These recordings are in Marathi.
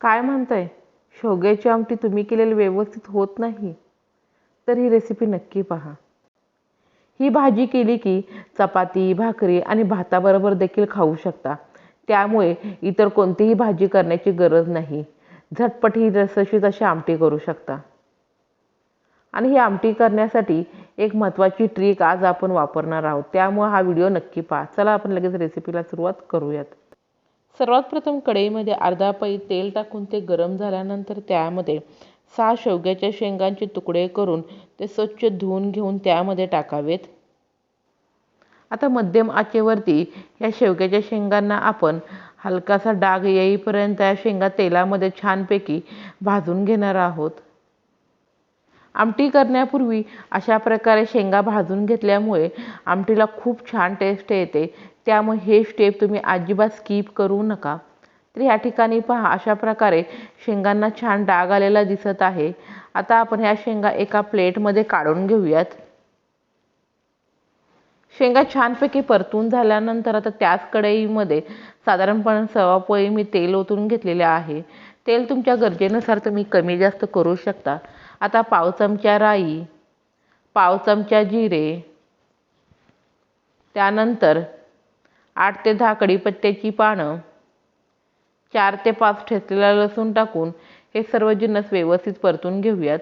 काय म्हणताय? शेवग्याची आमटी तुम्ही केलेली व्यवस्थित होत नाही. तर ही रेसिपी नक्की पहा. ही भाजी केली की चपाती भाकरी आणि भाताबरोबर देखील खाऊ शकता. त्यामुळे इतर कोणतीही भाजी करण्याची गरज नाही. झटपट ही रसशीत अशी आमटी करू शकता. आणि ही आमटी करण्यासाठी एक महत्त्वाची ट्रिक आज आपण वापरणार आहोत. त्यामुळे हा व्हिडिओ नक्की पहा. चला आपण लगेच रेसिपीला सुरुवात करूयात. सर्वात प्रथम कढईमध्ये अर्धा पै तेल टाकून ते गरम झाल्यानंतर त्यामध्ये सहा शेवग्याच्या शेंगांचे तुकडे करून ते स्वच्छ धुवून घेऊन त्यामध्ये टाकावेत. आता मध्यम आचेवरती या शेवग्याच्या शेंगांना आपण हलकासा डाग येईपर्यंत या शेंगा तेलामध्ये छानपैकी भाजून घेणार आहोत. आमटी करण्यापूर्वी अशा प्रकारे शेंगा भाजून घेतल्यामुळे आमटीला खूप छान टेस्ट येते. त्यामुळे हे स्टेप तुम्ही अजिबात स्किप करू नका. तर या ठिकाणी पहा अशा प्रकारे शेंगांना छान डाग आलेला दिसत आहे. आता आपण ह्या शेंगा एका प्लेटमध्ये काढून घेऊयात. शेंगा छानपैकी परतून झाल्यानंतर आता त्याच कढईमध्ये साधारणपणे सवा पोळी मी तेल ओतून घेतलेले आहे. तेल तुमच्या गरजेनुसार तुम्ही कमी जास्त करू शकता. आता पाव चमचा राई पाव चमचा जिरे त्यानंतर आठ ते दहा कढीपत्त्याची पानं चार ते पाच ठेचलेला लसूण टाकून हे सर्व जिन्नस व्यवस्थित परतून घेऊयात.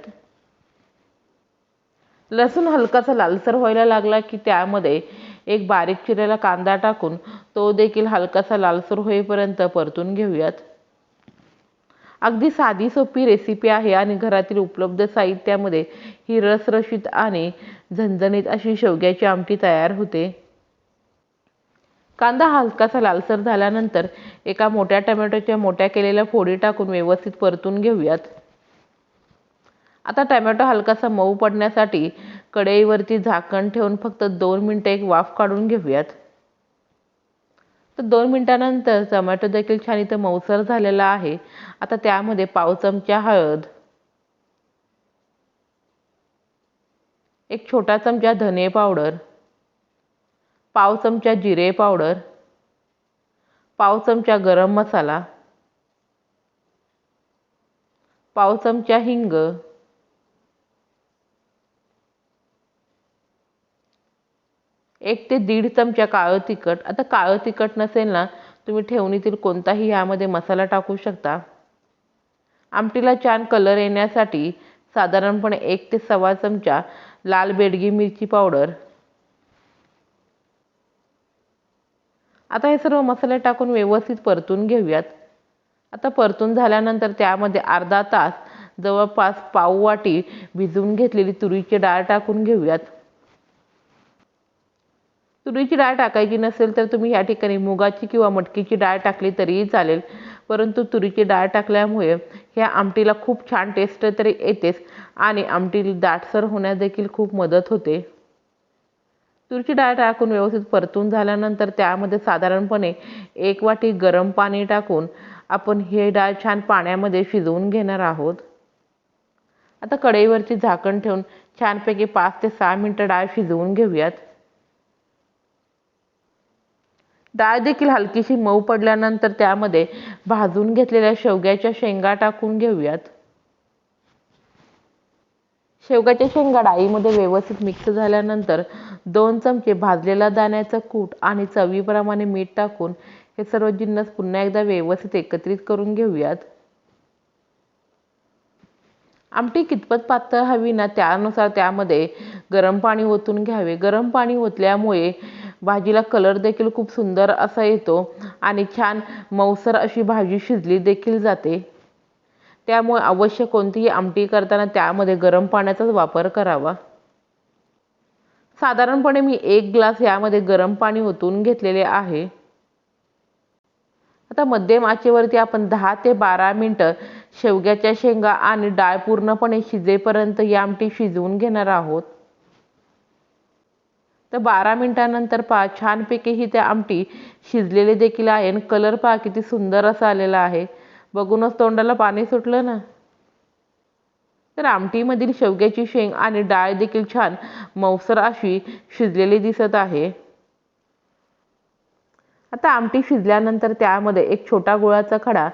लसूण हलकासा लालसर व्हायला लागला की त्यामध्ये एक बारीक चिरलेला कांदा टाकून तो देखील हलकासा लालसर होईपर्यंत परतून घेऊयात. अगदी साधी सोपी रेसिपी आहे आणि घरातील उपलब्ध साहित्यामध्ये ही रसरशीत आणि झणझणीत अशी शेवग्याची आमटी तयार होते. कांदा हलकासा लालसर झाल्यानंतर एका मोठ्या टमॅटोच्या मोठ्या केलेल्या फोडी टाकून व्यवस्थित परतून घेऊयात. आता टमॅटो हलकासा मऊ पडण्यासाठी कढईवरती झाकण ठेवून फक्त दोन मिनटं एक वाफ काढून घेऊयात. तर दोन मिनटानंतर टमॅटो देखील छान इथं मऊसर झालेला आहे. आता त्यामध्ये पाव चमचा हळद एक छोटा चमचा धने पावडर पाव चमचा जिरे पावडर पाव चमचा गरम मसाला पाव चमचा हिंग एक ते दीड चमचा काळं तिखट. आता काळं तिखट नसेल ना तुम्ही ठेवणीतील कोणताही यामध्ये मसाला टाकू शकता. आमटीला छान कलर येण्यासाठी साधारणपणे एक ते सव्वा चमचा लाल बेडगी मिरची पावडर. आता हे सर्व मसाले टाकून व्यवस्थित परतून घेऊयात. आता परतून झाल्यानंतर त्यामध्ये अर्धा तास जवळपास पाव वाटी भिजवून घेतलेली तुरीची डाळ टाकून घेऊयात. तुरीची डाळ टाकायची नसेल तर तुम्ही या ठिकाणी मुगाची किंवा मटकीची डाळ टाकली तरीही चालेल. परंतु तुरीची डाळ टाकल्यामुळे ह्या आमटीला खूप छान टेस्ट तरी येतेच आणि आमटी दाटसर होण्यास देखील खूप मदत होते. तुरीची डाळ टाकून व्यवस्थित परतून झाल्यानंतर त्यामध्ये साधारणपणे एक वाटी गरम पाणी टाकून आपण हे डाळ छान पाण्यामध्ये शिजवून घेणार आहोत. आता कढईवरची झाकण ठेवून छानपैकी पाच ते सहा मिनटं डाळ शिजवून घेऊयात. डाळ देखील हलकीशी मऊ पडल्यानंतर त्यामध्ये भाजून घेतलेल्या शेवग्याच्या शेंगा टाकून घेऊयात. शेवग्याच्या शेंगा डाळीमध्ये व्यवस्थित मिक्स झाल्यानंतर दोन चमचे भाजलेला दाण्याचं कूट आणि चवीप्रमाणे मीठ टाकून हे सर्व जिन्नस पुन्हा एकदा व्यवस्थित एकत्रित करून घेऊयात. आमटी कितपत पातळ हवी ना त्यानुसार त्यामध्ये गरम पाणी ओतून घ्यावे. गरम पाणी ओतल्यामुळे भाजीला कलर देखील खूप सुंदर असा येतो आणि छान मऊसर अशी भाजी शिजली देखील जाते. त्यामुळे अवश्य कोणतीही आमटी करताना त्यामध्ये गरम पाण्याचाच वापर करावा. साधारणपणे मी एक ग्लास यामध्ये गरम पाणी ओतून घेतलेले आहे. आता मध्यम आचेवरती आपण दहा ते बारा मिनटं शेवग्याच्या शेंगा आणि डाळ पूर्णपणे शिजेपर्यंत ही आमटी शिजवून घेणार आहोत. तर बारा मिनटानंतर पहा छानपैकी ही त्या आमटी शिजलेली देखील आहे आणि कलर पहा किती सुंदर असा आलेला आहे. बघूनच तोंडाला पाणी सुटलं ना. तर आमटीमधील शेवग्याची शेंग आणि डाळ देखील छान मौसर अशी शिजलेली दिसत आहे. आता आमटी शिजल्यानंतर त्यामध्ये एक छोटा गुळाचा खडा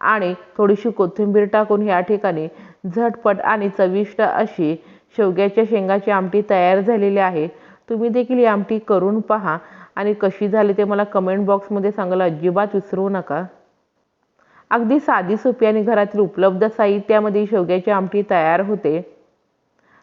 आणि थोडीशी कोथिंबीर टाकून या ठिकाणी झटपट आणि चविष्ट अशी शेवग्याच्या शेंगाची आमटी तयार झालेली आहे. तुम्ही देखील ही आमटी करून पहा. आणि कशी झाली ते मला कमेंट बॉक्समध्ये सांगायला अजिबात विसरू नका. अगदी साधी सोपी आणि घरातील उपलब्ध साहित्यामध्ये शेवग्याची आमटी तयार होते.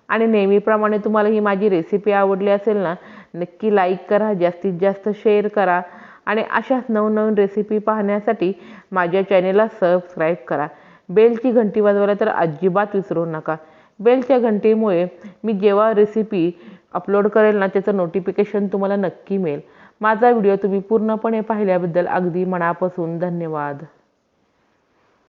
आणि नेहमीप्रमाणे तुम्हाला ही माझी रेसिपी आवडली असेल ना नक्की लाईक करा जास्तीत जास्त शेअर करा. आणि अशाच नवनवीन रेसिपी पाहण्यासाठी माझ्या चॅनेलला सबस्क्राईब करा. बेलची घंटी वाजवायला तर अजिबात विसरू नका. बेलच्या घंटीमुळे मी जेव्हा रेसिपी अपलोड करेल ना त्याचं नोटिफिकेशन तुम्हाला नक्की मिळेल. माझा व्हिडिओ तुम्ही पूर्णपणे पाहिल्याबद्दल अगदी मनापासून धन्यवाद.